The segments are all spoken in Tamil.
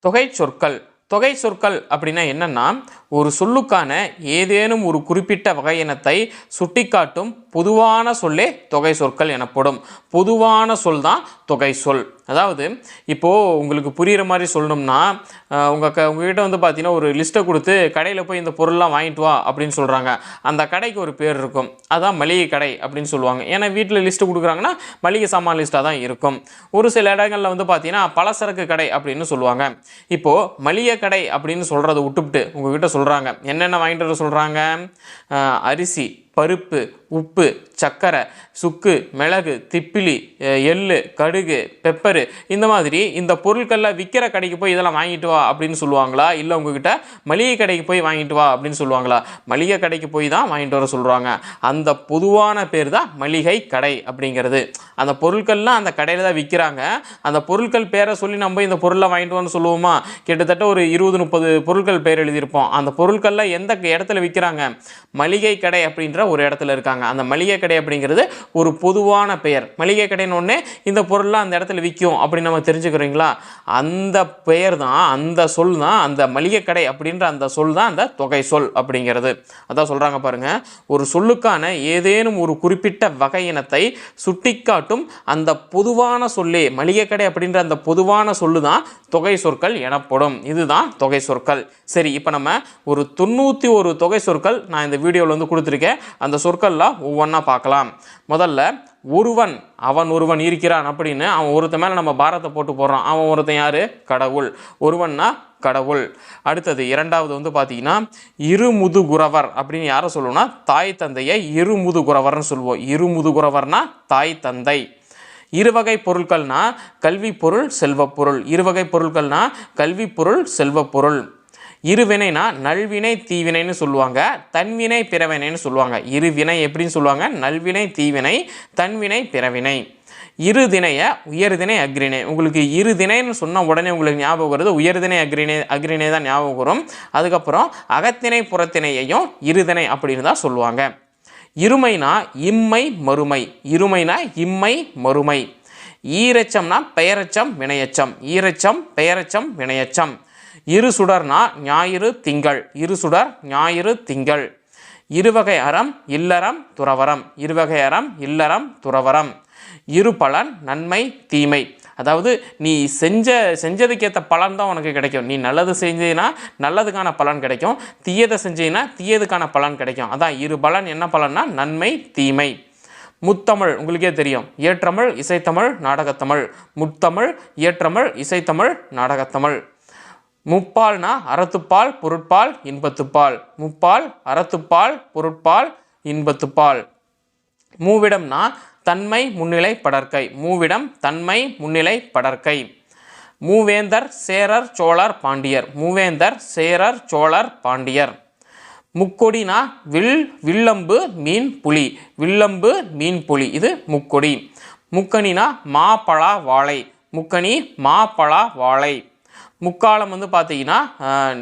தொகை சொற்கள். தொகை சொற்கள் அப்படின்னா என்னென்னா ஒரு சொல்லுக்கான ஏதேனும் ஒரு குறிப்பிட்ட வகையினத்தை சுட்டிக்காட்டும் பொதுவான சொல்லே தொகை சொற்கள் எனப்படும். பொதுவான சொல் தான் தொகை சொல். அதாவது இப்போது உங்களுக்கு புரிகிற மாதிரி சொல்லணும்னா உங்கள் க உங்ககிட்ட வந்து பார்த்தீங்கன்னா ஒரு லிஸ்ட்டை கொடுத்து கடையில் போய் இந்த பொருள்லாம் வாங்கிட்டு வா அப்படின்னு சொல்கிறாங்க அந்த கடைக்கு ஒரு பேர் இருக்கும். அதான் மளிகை கடை அப்படின்னு சொல்லுவாங்க. ஏன்னா வீட்டில் லிஸ்ட்டு கொடுக்குறாங்கன்னா மளிகை சாமான் லிஸ்ட்டாக தான் இருக்கும். ஒரு சில இடங்களில் வந்து பார்த்தீங்கன்னா பலசரக்கு கடை அப்படின்னு சொல்லுவாங்க. இப்போது மளிகை கடை அப்படின்னு சொல்கிறத விட்டுவிட்டு உங்ககிட்ட சொல்கிறாங்க என்னென்ன வாங்கிட்டு வர சொல்கிறாங்க அரிசி. பருப்பு உப்பு சர்க்கரை சுக்கு மிளகு திப்பிலி எள்ளு கடுகு பெப்பரு இந்த மாதிரி இந்த பொருட்களில் விற்கிற கடைக்கு போய் இதெல்லாம் வாங்கிட்டு வா அப்படின்னு சொல்லுவாங்களா? இல்லை உங்ககிட்ட மளிகை கடைக்கு போய் வாங்கிட்டு வா அப்படின்னு சொல்லுவாங்களா? மளிகை கடைக்கு போய் தான் வாங்கிட்டு வர சொல்கிறாங்க அந்த பொதுவான பேர் தான் மளிகை கடை அப்படிங்கிறது. அந்த பொருட்கள்லாம் அந்த கடையில் தான் விற்கிறாங்க அந்த பொருட்கள் பேரை சொல்லி நம்ம இந்த பொருளை வாங்கிட்டு வான்னு சொல்லுவோமா? கிட்டத்தட்ட ஒரு இருபது முப்பது பொருட்கள் பேர் எழுதியிருப்போம். அந்த பொருட்கள்லாம் எந்த இடத்துல விற்கிறாங்க மளிகை கடை அப்படின்ற ஒரு இடத்துல இருக்காங்க. அந்த மளிகை கடை அப்படிங்கிறது ஒரு பொதுவான பெயர். மளிகை கடைன்னு ஒன்று இந்த பொருள்லாம் அந்த இடத்துல விற்கும் அப்படின்னு நம்ம தெரிஞ்சுக்கிறீங்களா? அந்த பெயர் தான் அந்த சொல் தான் அந்த மளிகை கடை அப்படின்ற அந்த சொல் தான் அந்த தொகை சொல் அப்படிங்கிறது. அதான் சொல்கிறாங்க பாருங்க. ஒரு சொல்லுக்கான ஏதேனும் ஒரு குறிப்பிட்ட வகையினத்தை சுட்டிக்காட்டும் அந்த பொதுவான சொல்லே மளிகை கடை அப்படின்ற அந்த பொதுவான சொல்லு தான் தொகை சொற்கள் எனப்படும். இதுதான் தொகை சொற்கள். சரி இப்போ நம்ம ஒரு தொண்ணூற்றி ஒரு தொகை சொற்கள் நான் இந்த வீடியோவில் வந்து கொடுத்துருக்கேன். அந்த சொற்கள்லாம் ஒவ்வொன்றா பார்க்கலாம். முதல்ல ஒருவன் அவன் ஒருவன் இருக்கிறான் அப்படின்னு அவன் ஒருத்தன் மேலே நம்ம பாரத்தை போட்டு போடுறான் அவன் ஒருத்தன் யார்? கடவுள். ஒருவன்னா கடவுள். அடுத்தது இரண்டாவது வந்து பார்த்தீங்கன்னா இருமுதுகுறவர் அப்படின்னு யாரை சொல்லுவோம்னா? தாய் தந்தையை இருமுதுகுறவர்னு சொல்லுவோம். இருமுதுகுறவர்னா தாய் தந்தை. இருவகை பொருட்கள்னா கல்வி பொருள் செல்வப்பொருள் இருவகை பொருட்கள்னா கல்வி பொருள் செல்வப் பொருள். இருவினைனா நல்வினை தீவினைன்னு சொல்லுவாங்க. தன்வினை பிறவினைன்னு சொல்லுவாங்க. இருவினை எப்படின்னு சொல்லுவாங்க? நல்வினை தீவினை தன்வினை பிறவினை. இருதினைய உயர்திணை அக்ரிணை உங்களுக்கு இருதினைன்னு சொன்ன உடனே உங்களுக்கு ஞாபகம் வருது. உயர்தினை அக்ரிணை அக்ரிணை தான் ஞாபகம் வரும். அதுக்கப்புறம் அகத்திணை புறத்திணையையும் இருதினை அப்படின்னு தான் சொல்லுவாங்க. இருமைனா இம்மை மறுமை இருமைனா இம்மை மறுமை. ஈரச்சம்னா பெயரச்சம் வினையச்சம். ஈரச்சம் பெயரச்சம் வினையச்சம். இரு சுடர்னா ஞாயிறு திங்கள். இரு சுடர் ஞாயிறு திங்கள். இருவகை அறம் இல்லறம் துறவரம். இருவகை அறம் இல்லறம் துறவரம். இரு பலன் நன்மை தீமை. அதாவது நீ செஞ்ச செஞ்சதுக்கேற்ற பலன் தான் உனக்கு கிடைக்கும். நீ நல்லது செஞ்சீன்னா நல்லதுக்கான பலன் கிடைக்கும். தீயதை செஞ்சீங்கன்னா தீயதுக்கான பலன் கிடைக்கும். அதான் இரு பலன் என்ன பலன்னா நன்மை தீமை. முத்தமிழ் உங்களுக்கே தெரியும். இயற்றமிழ் இசைத்தமிழ் நாடகத்தமிழ். முத்தமிழ் இயற்றமிழ் இசைத்தமிழ் நாடகத்தமிழ். முப்பால்னா அறத்துப்பால் பொருட்பால் இன்பத்துப்பால். முப்பால் அறத்துப்பால் பொருட்பால் இன்பத்துப்பால். மூவிடம்னா தன்மை முன்னிலை படற்கை. மூவிடம் தன்மை முன்னிலை படற்கை. மூவேந்தர் சேரர் சோழர் பாண்டியர். மூவேந்தர் சேரர் சோழர் பாண்டியர். முக்கொடினா வில் வில்லம்பு மீன் புலி. வில்லம்பு மீன் புலி. இது முக்கொடி. முக்கணினா மாப்பழா வாழை. முக்கணி மாப்பழா வாழை. முக்காலம் வந்து பார்த்தீங்கன்னா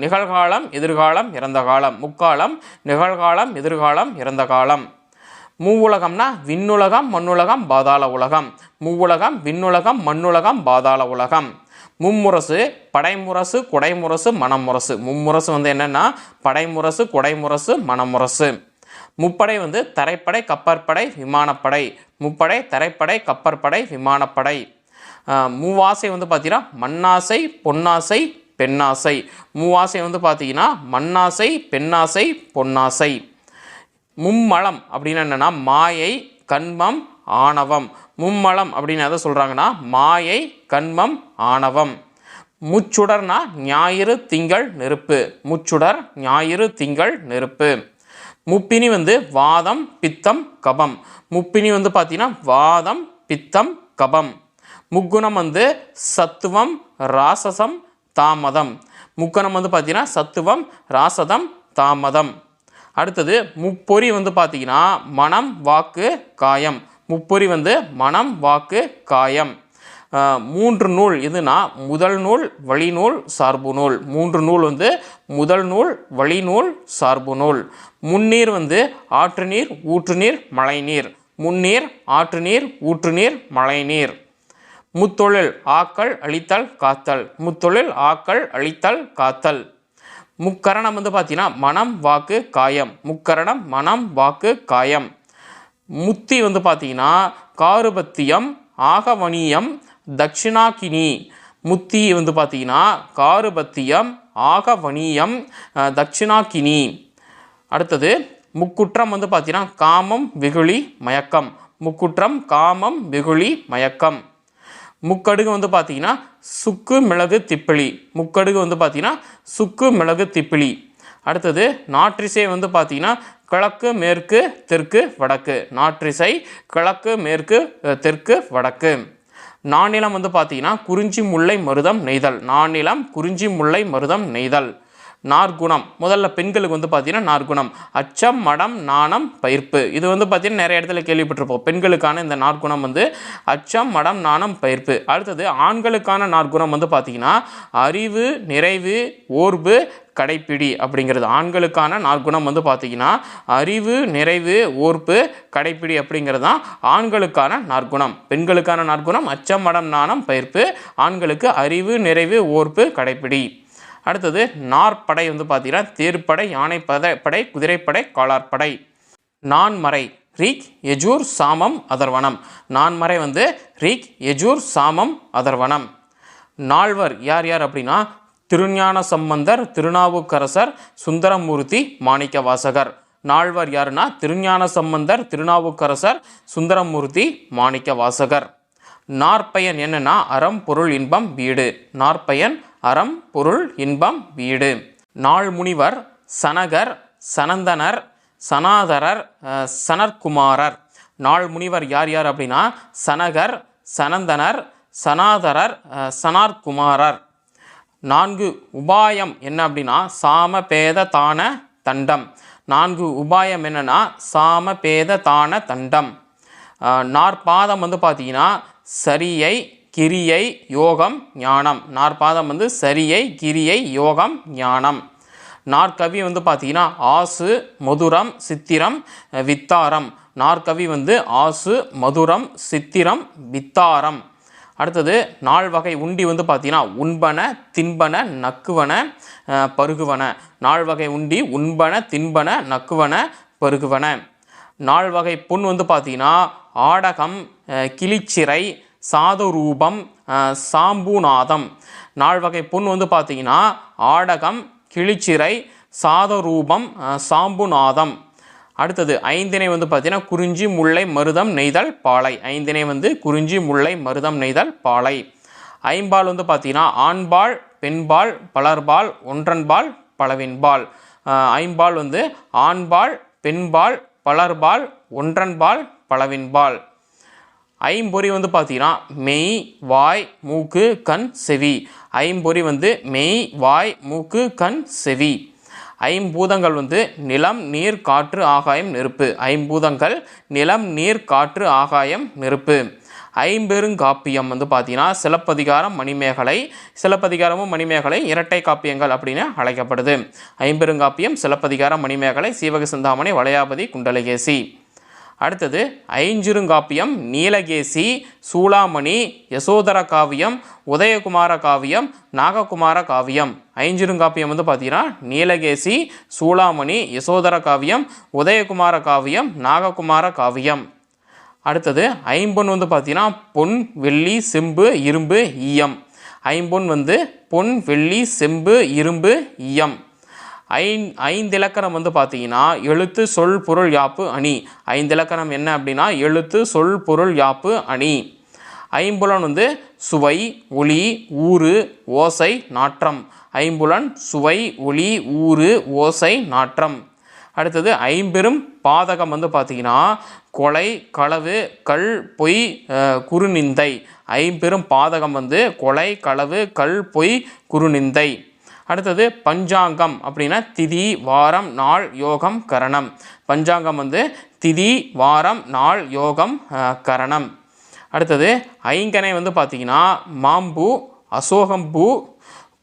நிகழ்காலம் எதிர்காலம் இறந்த காலம். முக்காலம் நிகழ்காலம் எதிர்காலம் இறந்த காலம். மூவுலகம்னா விண்ணுலகம் மண்ணுலகம் பாதாள உலகம். மூவுலகம் விண்ணுலகம் மண்ணுலகம் பாதாள உலகம். மும்முரசு படைமுரசு குடைமுரசு மனமுரசு. மும்முரசு வந்து என்னென்னா படைமுரசு குடைமுரசு மனமுரசு. முப்படை வந்து தரைப்படை கப்பற்படை விமானப்படை. முப்படை தரைப்படை கப்பற்படை விமானப்படை. மூவாசை வந்து பார்த்தீங்கன்னா மண்ணாசை பொன்னாசை பெண்ணாசை. மூவாசை வந்து பார்த்தீங்கன்னா மண்ணாசை பெண்ணாசை பொன்னாசை. மும்மலம் அப்படின்னு என்னென்னா மாயை கண்மம் ஆணவம். மும்மலம் அப்படின்னு எதை சொல்கிறாங்கன்னா மாயை கண்மம் ஆணவம். முச்சுடர்னா ஞாயிறு திங்கள் நெருப்பு. முச்சுடர் ஞாயிறு திங்கள் நெருப்பு. முப்பினி வந்து வாதம் பித்தம் கபம். முப்பினி வந்து பார்த்தீங்கன்னா வாதம் பித்தம் கபம். முக்குணம் வந்து சத்துவம் ராசசம் தாமதம். முக்கணம் வந்து பார்த்தீங்கன்னா சத்துவம் ராசதம் தாமதம். அடுத்தது முப்பொறி வந்து பார்த்தீங்கன்னா மனம் வாக்கு காயம். முப்பொறி வந்து மனம் வாக்கு காயம். மூன்று நூல் எதுனா முதல் நூல் வழிநூல் சார்பு நூல். மூன்று நூல் வந்து முதல் நூல் வழிநூல் சார்பு நூல். முன்னீர் வந்து ஆற்று நீர் ஊற்று நீர் மழைநீர். முன்னீர் ஆற்று நீர் ஊற்று நீர் மழைநீர். முத்தொழில் ஆக்கல் அழித்தல் காத்தல். முத்தொழில் ஆக்கல் அழித்தல் காத்தல். முக்கரணம் வந்து பார்த்தீங்கன்னா மனம் வாக்கு காயம். முக்கரணம் மனம் வாக்கு காயம். முத்தி வந்து பார்த்தீங்கன்னா காருபத்தியம் ஆகவணியம் தட்சிணாக்கினி. முத்தி வந்து பார்த்தீங்கன்னா காருபத்தியம் ஆகவணியம் தட்சிணாக்கினி. அடுத்தது முக்குற்றம் வந்து பார்த்தீங்கன்னா காமம் வெகுளி மயக்கம். முக்குற்றம் காமம் வெகுளி மயக்கம். முக்கடுகு வந்து பார்த்தீங்கன்னா சுக்கு மிளகு திப்பிலி. முக்கடுகு வந்து பார்த்தீங்கன்னா சுக்கு மிளகு திப்பிலி. அடுத்தது நாற்றிசை வந்து பார்த்தீங்கன்னா கிழக்கு மேற்கு தெற்கு வடக்கு. நாற்றிசை கிழக்கு மேற்கு தெற்கு வடக்கு. நானிலம் வந்து பார்த்தீங்கன்னா குறிஞ்சி முல்லை மருதம் நெய்தல். நானிலம் குறிஞ்சி முல்லை மருதம் நெய்தல். நார்குணம் முதல்ல பெண்களுக்கு வந்து பார்த்தீங்கன்னா நார்குணம் அச்சம் மடம் நாணம் பயிர்ப்பு. இது வந்து பார்த்தீங்கன்னா நிறைய இடத்துல கேள்விப்பட்டிருப்போம். பெண்களுக்கான இந்த நார்குணம் வந்து அச்சம் மடம் நாணம் பயிர்ப்பு. அடுத்தது ஆண்களுக்கான நார்குணம் வந்து பார்த்தீங்கன்னா அறிவு நிறைவு ஓர்வு கடைப்பிடி அப்படிங்கிறது. ஆண்களுக்கான நாற்குணம் வந்து பார்த்தீங்கன்னா அறிவு நிறைவு ஓர்ப்பு கடைப்பிடி அப்படிங்கிறது தான் ஆண்களுக்கான நாற்குணம். பெண்களுக்கான நாற்குணம் அச்சம் மடம் நாணம் பயிர்ப்பு. ஆண்களுக்கு அறிவு நிறைவு ஓர்ப்பு கடைப்பிடி. அடுத்தது நாற்படை வந்து பார்த்தீங்கன்னா தேர்ப்படை யானை படை குதிரைப்படை காலாற்படை நான்மறை ரீக் எஜூர் சாமம் அதர்வனம். நான்மறை வந்து ரீக் எஜூர் சாமம் அதர்வனம். நால்வர் யார் யார் அப்படின்னா திருஞான சம்பந்தர் திருநாவுக்கரசர் சுந்தரமூர்த்தி மாணிக்க வாசகர் நால்வர் யாருன்னா திருஞான சம்பந்தர் திருநாவுக்கரசர் சுந்தரமூர்த்தி மாணிக்க வாசகர் நாற்பயன் என்னன்னா அறம் பொருள் இன்பம் வீடு. நாற்பயன் அறம் பொருள் இன்பம் வீடு. நாள் முனிவர் சனகர் சனந்தனர் சனாதரர் சனற்குமாரர் நாள் முனிவர் யார் யார் அப்படின்னா சனகர் சனந்தனர் சனாதரர் சனார்குமாரர். நான்கு உபாயம் என்ன அப்படின்னா சாம பேத தான தண்டம். நான்கு உபாயம் என்னன்னா சாம பேத தான தண்டம். நாற்பாதம் வந்து பார்த்தீங்கன்னா சரியை கிரியை யோகம் ஞானம். நாற்பாதம் வந்து சரியை கிரியை யோகம் ஞானம். நாற்கவி வந்து பார்த்தீங்கன்னா ஆசு மதுரம் சித்திரம் வித்தாரம். நாற்கவி வந்து ஆசு மதுரம் சித்திரம் வித்தாரம். அடுத்தது நால் வகை உண்டி வந்து பார்த்தீங்கன்னா உண்பன தின்பன நக்குவன பருகுவன. நால் வகை உண்டி உண்பன தின்பன நக்குவன பருகுவன. நால் வகை புண் வந்து பார்த்தீங்கன்னா ஆடகம் கிளிச்சிறை சாதுரூபம் சாம்புநாதம். நால்வகை பொன் வகை புண் வந்து பார்த்தீங்கன்னா ஆடகம் கிளிச்சிறை சாதரூபம் சாம்புநாதம். அடுத்தது ஐந்தினை வந்து பார்த்தீங்கன்னா குறிஞ்சி முல்லை மருதம் நெய்தல் பாலை. ஐந்தினை வந்து குறிஞ்சி முல்லை மருதம் நெய்தல் பாலை. ஐம்பால் வந்து பார்த்தீங்கன்னா ஆண்பால் பெண்பால் பலர்பால் ஒன்றன்பால் பலவின்பால். ஐம்பால் வந்து ஆண்பால் பெண்பால் பலர்பால் ஒன்றன்பால் பலவின்பால். ஐம்பொறி வந்து பார்த்தீங்கன்னா மெய் வாய் மூக்கு கண் செவி. ஐம்பொறி வந்து மெய் வாய் மூக்கு கண் செவி. ஐம்பூதங்கள் வந்து நிலம் நீர் காற்று ஆகாயம் நெருப்பு. ஐம்பூதங்கள் நிலம் நீர் காற்று ஆகாயம் நெருப்பு. ஐம்பெருங்காப்பியம் வந்து பார்த்தீங்கன்னா சிலப்பதிகாரம் மணிமேகலை. சிலப்பதிகாரமும் மணிமேகலை இரட்டை காப்பியங்கள் அப்படின்னு அழைக்கப்படுது. ஐம்பெருங்காப்பியம் சிலப்பதிகாரம் மணிமேகலை சீவக சிந்தாமணி வளையாபதி குண்டலகேசி. அடுத்தது ஐஞ்சிருங்காப்பியம் நீலகேசி சூளாமணி யசோதர காவியம் உதயகுமார காவியம் நாககுமார காவியம். ஐஞ்சிருங்காப்பியம் வந்து பார்த்தீங்கன்னா நீலகேசி சூளாமணி யசோதர காவியம் உதயகுமார காவியம் நாககுமார காவியம். அடுத்தது ஐம்பொன் வந்து பார்த்தீங்கன்னா பொன் வெள்ளி செம்பு இரும்பு ஈயம். ஐம்பொன் வந்து பொன் வெள்ளி செம்பு இரும்பு ஈயம். ஐந் ஐந்திலக்கணம் வந்து பார்த்தீங்கன்னா எழுத்து சொல் பொருள் யாப்பு அணி. ஐந்திலக்கணம் என்ன அப்படின்னா எழுத்து சொல் பொருள் யாப்பு அணி. ஐம்புலன் வந்து சுவை ஒளி ஊறு ஓசை நாற்றம். ஐம்புலன் சுவை ஒளி ஊறு ஓசை நாற்றம். அடுத்தது ஐம்பெரும் பாதகம் வந்து பார்த்தீங்கன்னா கொலை களவு கல் பொய் குறுநிந்தை. ஐம்பெரும் பாதகம் வந்து கொலை களவு கல் பொய் குறுநிந்தை. அடுத்தது பஞ்சாங்கம் அப்படின்னா திதி வாரம் நாள் யோகம் கரணம். பஞ்சாங்கம் வந்து திதி வாரம் நாள் யோகம் கரணம். அடுத்தது ஐங்கனை வந்து பார்த்தீங்கன்னா மாம்பூ அசோகம்பூ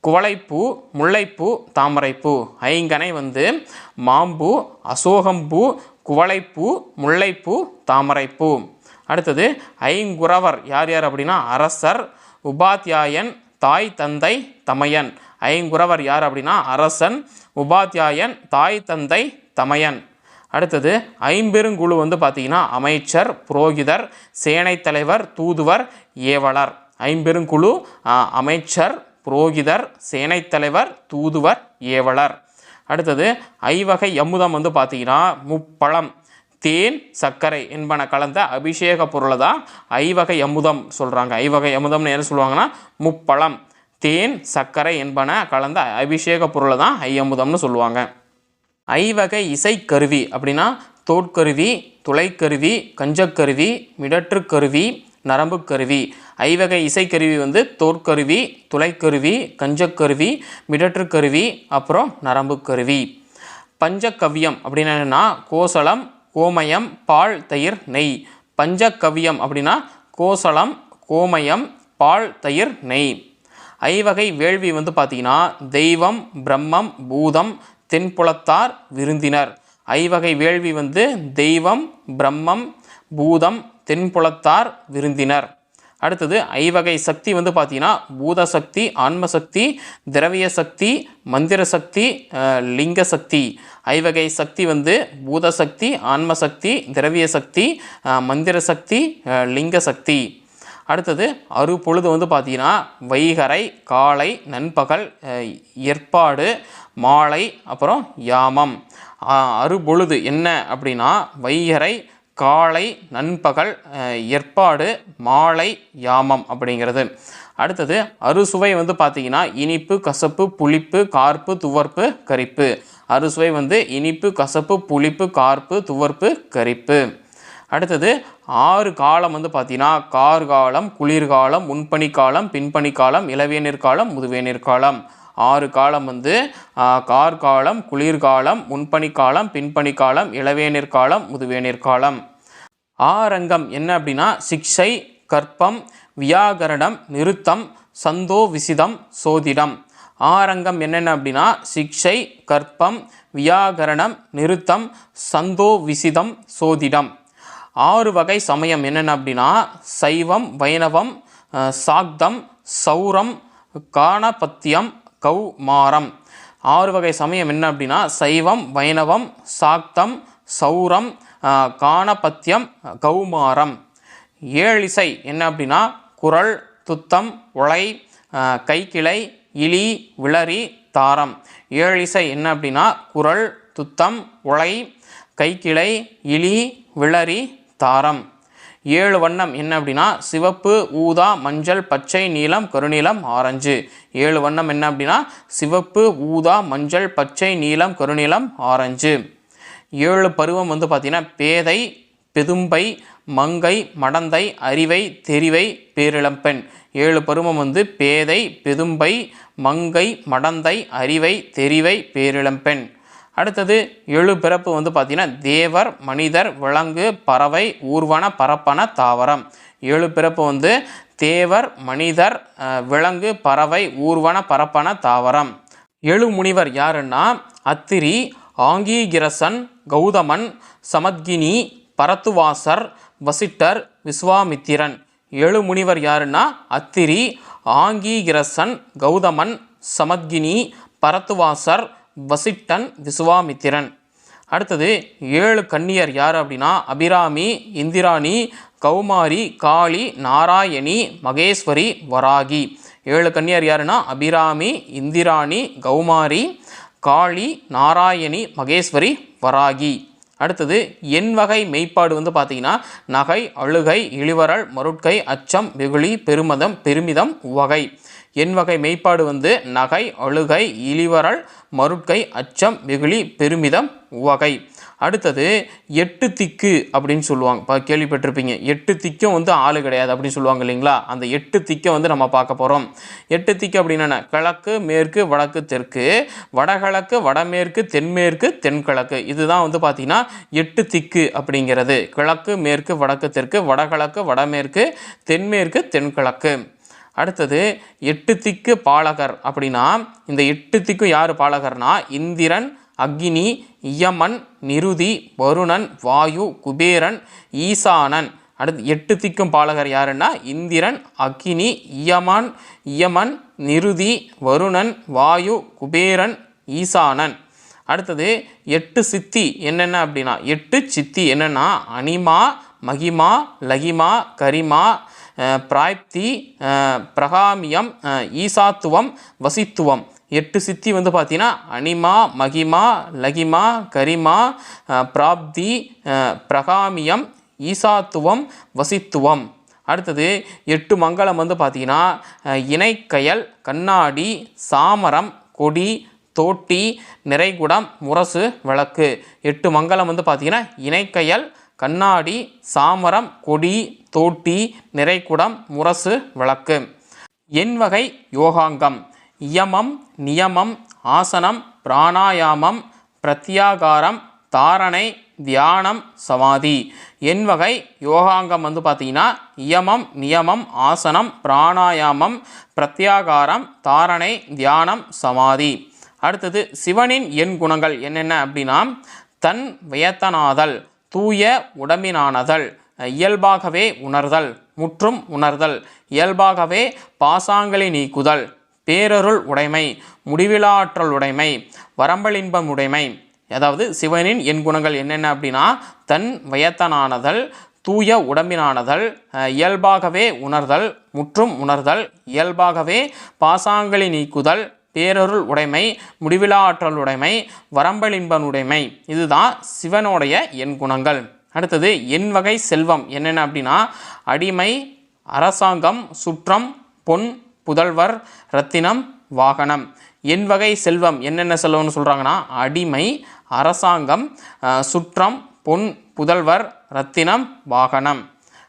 குவளைப்பூ முல்லைப்பூ தாமரைப்பூ. ஐங்கனை வந்து மாம்பூ அசோகம்பூ குவளைப்பூ முல்லைப்பூ தாமரைப்பூ. அடுத்தது ஐங்குறவர். யார் யார் அப்படின்னா அரசர் உபாத்தியாயன் தாய் தந்தை தமையன். ஐங்குறவர் யார் அப்படின்னா? அரசன் உபாத்தியாயன் தாய் தந்தை தமையன். அடுத்தது ஐம்பெருங்குழு வந்து பார்த்தீங்கன்னா அமைச்சர் புரோகிதர் சேனை தலைவர் தூதுவர் ஏவலர். ஐம்பெருங்குழு அமைச்சர் புரோகிதர் சேனை தலைவர் தூதுவர் ஏவலர். அடுத்தது ஐவகை யமுதம் வந்து பார்த்தீங்கன்னா முப்பழம் தேன் சர்க்கரை என்பன கலந்த அபிஷேக பொருளை தான் ஐவகை அமுதம் சொல்கிறாங்க ஐவகை அமுதம்னு என்ன சொல்லுவாங்கன்னா? முப்பழம். தேன் சர்க்கரை என்பன கலந்த அபிஷேக பொருளை தான் ஐயமுதம்னு சொல்லுவாங்க. ஐவகை இசைக்கருவி அப்படின்னா தோட்கருவி துளைக்கருவி கஞ்சக்கருவி மிடற்றுக்கருவி நரம்புக்கருவி. ஐவகை இசைக்கருவி வந்து தோற்கருவி துளைக்கருவி கஞ்சக்கருவி மிடற்றுக்கருவி அப்புறம் நரம்புக்கருவி. பஞ்சகவ்யம் அப்படின்னு என்னென்னா கோசலம் கோமயம் பால் தயிர் நெய். பஞ்சகவ்யம் அப்படின்னா கோசலம் கோமயம் பால் தயிர் நெய். ஐவகை வேள்வி வந்து பார்த்தீங்கன்னா தெய்வம் பிரம்மம் பூதம் தென்புலத்தார் விருந்தினர். ஐவகை வேள்வி வந்து தெய்வம் பிரம்மம் பூதம் தென்புலத்தார் விருந்தினர். அடுத்தது ஐவகை சக்தி வந்து பார்த்தீங்கன்னா பூத சக்தி ஆன்ம சக்தி திரவிய சக்தி மந்திர சக்தி லிங்க சக்தி. ஐவகை சக்தி வந்து பூத சக்தி ஆன்ம சக்தி திரவிய சக்தி மந்திர சக்தி லிங்க சக்தி. அடுத்தது அறுபொழுது வந்து பார்த்தீங்கன்னா வைகரை காலை நண்பகல் ஏற்பாடு மாலை அப்புறம் யாமம். அறுபொழுது என்ன அப்படின்னா வைகரை காலை நண்பகல் ஏற்பாடு மாலை யாமம் அப்படிங்கிறது. அடுத்தது அறுசுவை வந்து பார்த்தீங்கன்னா இனிப்பு கசப்பு புளிப்பு கார்ப்பு துவர்ப்பு கரிப்பு. அறுசுவை வந்து இனிப்பு கசப்பு புளிப்பு கார்ப்பு துவர்ப்பு கரிப்பு. அடுத்தது ஆறு காலம் வந்து பார்த்தீங்கன்னா கார்காலம் குளிர்காலம் முன்பனிக்காலம் பின்பனிக்காலம் இளவேநீர்காலம் காலம் காலம் காலம் ஆறு காலம் வந்து கார்காலம் குளிர்காலம் முன்பனிக்காலம் காலம் இளவேநீர்காலம் காலம் காலம் ஆரங்கம் என்ன அப்படின்னா சிக்ஷை கற்பம் வியாகரணம் நிறுத்தம் சந்தோ விசிதம் சோதிடம். ஆரங்கம் என்னென்ன அப்படின்னா சிக்ஷை கற்பம் வியாகரணம் நிறுத்தம் சந்தோ விசிதம் சோதிடம். ஆறு வகை சமயம் என்னென்ன அப்படின்னா சைவம் வைணவம் சாக்தம் சௌரம் காணபத்தியம் கௌமாரம். ஆறு வகை சமயம் என்ன அப்படின்னா சைவம் வைணவம் சாக்தம் சௌரம் காணபத்தியம் கௌமாரம். ஏழிசை என்ன அப்படின்னா குரல் துத்தம் உலை கைக்கிளை இலி விளரி தாரம். ஏழிசை என்ன அப்படின்னா குரல் துத்தம் உலை கைக்கிளை இலி விளரி தாரம். ஏழு வண்ணம் என்ன அப்படின்னா சிவப்பு ஊதா மஞ்சள் பச்சை நீலம் கருநீலம் ஆரஞ்சு. ஏழு வண்ணம் என்ன அப்படின்னா சிவப்பு ஊதா மஞ்சள் பச்சை நீலம் கருநீலம் ஆரஞ்சு. ஏழு பருவம் வந்து பார்த்திங்கன்னா பேதை பெதும்பை மங்கை மடந்தை அறிவை தெரிவை பேரிளம்பெண். ஏழு பருவம் வந்து பேதை பெதும்பை மங்கை மடந்தை அறிவை தெரிவை பேரிளம்பெண். அடுத்தது எழு பிறப்பு வந்து பார்த்தீங்கன்னா தேவர் மனிதர் விலங்கு பறவை ஊர்வன பரப்பன தாவரம். ஏழு பிறப்பு வந்து தேவர் மனிதர் விலங்கு பறவை ஊர்வன பரப்பன தாவரம். எழு முனிவர் யாருன்னா? அத்திரி ஆங்கீகிரசன் கௌதமன் சமத்கினி பரத்துவாசர் வசிட்டர் விஸ்வாமித்திரன். ஏழு முனிவர் யாருன்னா? அத்திரி ஆங்கீகிரசன் கௌதமன் சமத்கினி பரத்துவாசர் வசிட்டன் விசுவாமித்திரன். அடுத்தது ஏழு கன்னியர் யார் அப்படின்னா அபிராமி இந்திராணி கௌமாரி காளி நாராயணி மகேஸ்வரி வராகி. ஏழு கன்னியர் யாருன்னா அபிராமி இந்திராணி கௌமாரி காளி நாராயணி மகேஸ்வரி வராகி. அடுத்தது என் வகை மெய்ப்பாடு வந்து பார்த்தீங்கன்னா நகை அழுகை இழிவரல் மருட்கை அச்சம் வெகுளி பெருமதம் பெருமிதம் வகை என் வகை மெய்ப்பாடு வந்து நகை அழுகை இழிவரல் மருட்கை அச்சம் வெகுளி பெருமிதம் உவகை அடுத்தது எட்டு திக்கு அப்படின்னு சொல்லுவாங்க. இப்போ கேள்விப்பட்டிருப்பீங்க. எட்டு திக்கும் வந்து ஆள் கிடையாது அப்படின்னு சொல்லுவாங்க இல்லைங்களா? அந்த எட்டு திக்கை வந்து நம்ம பார்க்க போகிறோம் எட்டு திக்கு அப்படின்னா கிழக்கு மேற்கு வடக்கு தெற்கு. வடகிழக்கு வடமேற்கு தென்மேற்கு தென்கிழக்கு. இதுதான் வந்து பார்த்திங்கன்னா எட்டு திக்கு அப்படிங்கிறது. கிழக்கு மேற்கு வடக்கு தெற்கு. வடகிழக்கு வடமேற்கு தென்மேற்கு தென்கிழக்கு. அடுத்தது எட்டு திக்கு பாலகர் அப்படின்னா இந்த எட்டு திக்கு யார் பாலகர்னா? இந்திரன் அக்னி இயமன் நிருதி வருணன் வாயு குபேரன் ஈசானன். அடுத்து எட்டு திக்கும் பாலகர் யாருன்னா? இந்திரன் அக்கினி இயமன் இயமன் நிருதி வருணன் வாயு குபேரன் ஈசானன். அடுத்தது எட்டு சித்தி என்னென்ன அப்படின்னா? எட்டு சித்தி என்னென்னா? அனிமா மகிமா லகிமா கரிமா பிராப்தி பிரகாமியம் ஈசாத்துவம் வசித்துவம். எட்டு சித்தி வந்து பார்த்தீங்கன்னா அனிமா மகிமா லகிமா கரிமா பிராப்தி பிரகாமியம் ஈசாத்துவம் வசித்துவம். அடுத்தது எட்டு மங்களம் வந்து பார்த்தீங்கன்னா இணைக்கயல் கண்ணாடி சாமரம் கொடி தோட்டி நிறைகுடம் முரசு விளக்கு. எட்டு மங்களம் வந்து பார்த்தீங்கன்னா இணைக்கயல் கண்ணாடி சாமரம் கொடி தோட்டி நிறைக்குடம் முரசு விளக்கு. என் வகை யோகாங்கம். இயமம் நியமம் ஆசனம் பிராணாயாமம் பிரத்யாகாரம் தாரணை தியானம் சமாதி. என் வகை யோகாங்கம் வந்து பார்த்தீங்கன்னா இயமம் நியமம் ஆசனம் பிராணாயாமம் பிரத்யாகாரம் தாரணை தியானம் சமாதி. அடுத்தது சிவனின் எண் குணங்கள் என்னென்ன அப்படின்னா தன் வியத்தனாதல். தூய உடம்பினானதல் இயல்பாகவே உணர்தல் முற்றும் உணர்தல் இயல்பாகவே பாசாங்களை நீக்குதல் பேரருள் உடைமை முடிவிலாற்றல் உடைமை வரம்பலின்பம் உடைமை. அதாவது சிவனின் என் குணங்கள் என்னென்ன அப்படின்னா தன் வயத்தனானதல் தூய உடம்பினானதல் இயல்பாகவே உணர்தல் முற்றும் உணர்தல் இயல்பாகவே பாசாங்களை நீக்குதல் பேரருள் உடைமை முடிவிலா ஆற்றல் உடைமை வரம்பலின்பன் உடைமை. இதுதான் சிவனுடைய எண் குணங்கள். அடுத்தது என் வகை செல்வம் என்னென்ன அப்படின்னா அடிமை அரசாங்கம் சுற்றம் பொன் புதல்வர் ரத்தினம் வாகனம். என் வகை செல்வம் என்னென்ன செல்வம்னு சொல்கிறாங்கன்னா அடிமை அரசாங்கம் சுற்றம் பொன் புதல்வர் ரத்தினம் வாகனம்.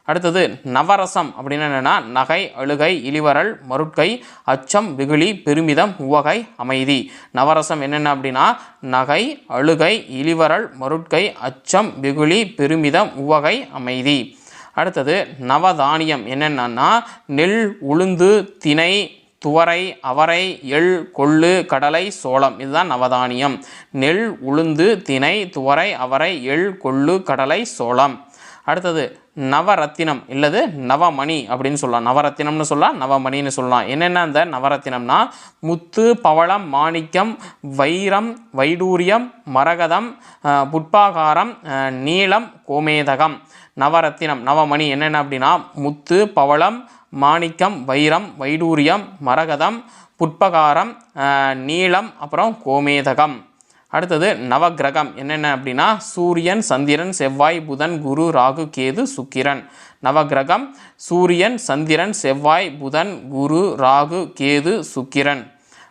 அடுத்தது நவரசம் அப்படின்னு என்னென்னா நகை அழுகை இழிவரல் மருட்கை அச்சம் வெகுளி பெருமிதம் உவகை அமைதி. நவரசம் என்னென்ன அப்படின்னா நகை அழுகை இழிவரல் மருட்கை அச்சம் வெகுளி பெருமிதம் உவகை அமைதி. அடுத்தது நவதானியம் என்னென்னா நெல் உளுந்து திணை துவரை அவரை எள் கொள்ளு கடலை சோளம். இதுதான் நவதானியம். நெல் உளுந்து திணை துவரை அவரை எள் கொள்ளு கடலை சோளம். அடுத்தது நவரத்தினம். இல்லது நவமணி அப்படின்னு சொல்லலாம். நவரத்தினம்னு சொல்லலாம் நவமணின்னு சொல்லலாம். என்னென்ன அந்த நவரத்தினம்னா முத்து பவளம் மாணிக்கம் வைரம் வைடூரியம் மரகதம் புட்பாகாரம் நீளம் கோமேதகம். நவரத்தினம் நவமணி என்னென்ன அப்படின்னா முத்து பவளம் மாணிக்கம் வைரம் வைடூரியம் மரகதம் புட்பகாரம் நீளம் அப்புறம் கோமேதகம். அடுத்தது நவக்கிரகம் என்னென்ன அப்படின்னா சூரியன் சந்திரன் செவ்வாய் புதன் குரு ராகு கேது சுக்கிரன். நவக்கிரகம் சூரியன் சந்திரன் செவ்வாய் புதன் குரு ராகு கேது சுக்கிரன்.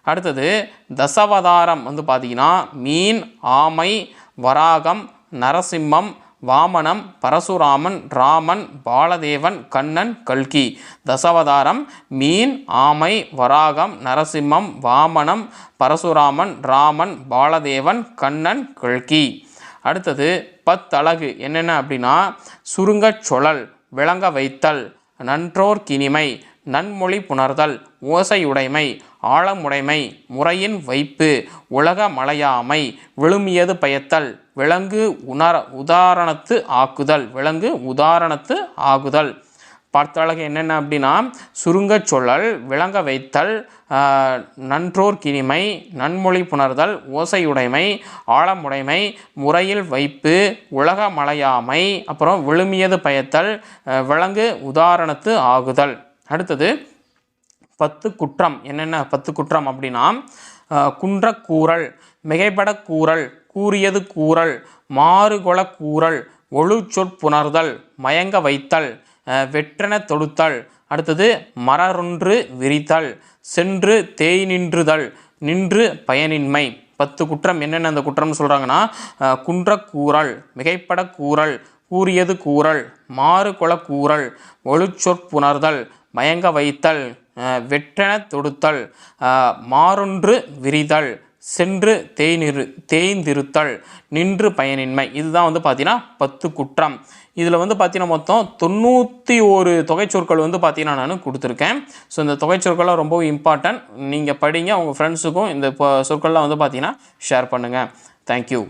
அடுத்தது தசவதாரம் வந்து பார்த்திங்கன்னா மீன் ஆமை வராகம் நரசிம்மம் வாமனம் பரசுராமன் ராமன் பாலதேவன் கண்ணன் கல்கி. தசவதாரம் மீன் ஆமை வராகம் நரசிம்மம் வாமனம் பரசுராமன் ராமன் பாலதேவன் கண்ணன் கல்கி. அடுத்தது பத்தழகு. என்னென்ன அப்படின்னா சுருங்கச் சுழல் விளங்க வைத்தல் நன்றோர் கினிமை நன்மொழி புணர்தல் ஓசையுடைமை ஆழமுடைமை முறையின் வைப்பு உலக மலையாமை விழுமியது பயத்தல் விலங்கு உணர உதாரணத்து ஆக்குதல் விலங்கு உதாரணத்து ஆகுதல். பார்த்தழகு என்னென்ன அப்படின்னா சுருங்கச் சொல்லல் விளங்க வைத்தல் நன்றோர் கிரிமை நன்மொழி புணர்தல் ஓசையுடைமை ஆழமுடைமை முறையில் வைப்பு உலக மலையாமை அப்புறம் விழுமியது பயத்தல் விலங்கு உதாரணத்து ஆகுதல். அடுத்தது பத்து குற்றம். என்னென்ன பத்து குற்றம் அப்படின்னா குன்றக்கூறல் மிகைப்படக் கூறல் கூறியது கூறல் மாறுகொள கூறல் ஒழுச்சொற்புணர்தல் மயங்க வைத்தல் வெற்றென தொடுத்தல். அடுத்தது மரரொன்று விரித்தல் சென்று தேய் நின்றுதல் நின்று பயனின்மை. பத்து குற்றம் என்னென்ன அந்த குற்றம்னு சொல்கிறாங்கன்னா குன்றக்கூறல் மிகைப்படக் கூறல் கூறியது கூறல் மாறுகொள கூறல் ஒழுச்சொற்புணர்தல் மயங்க வைத்தல் வெற்றென தொடுத்தல் மாறொன்று விரிதல் சென்று தேய்நிறு தேய்ந்திருத்தல் நின்று பயனின்மை. இதுதான் வந்து பார்த்தீங்கன்னா பத்து குற்றம். இதில் வந்து பார்த்தீங்கன்னா மொத்தம் தொண்ணூற்றி ஒரு தொகைச்சொற்கள் வந்து பார்த்தீங்கன்னா நான் கொடுத்துருக்கேன். ஸோ இந்த தொகைச்சொற்கள்லாம் ரொம்ப இம்பார்ட்டன்ட் நீங்கள் படிங்க உங்கள் ஃப்ரெண்ட்ஸுக்கும் இந்த சொற்கள்லாம் வந்து பார்த்தீங்கன்னா ஷேர் பண்ணுங்கள் தேங்க்யூ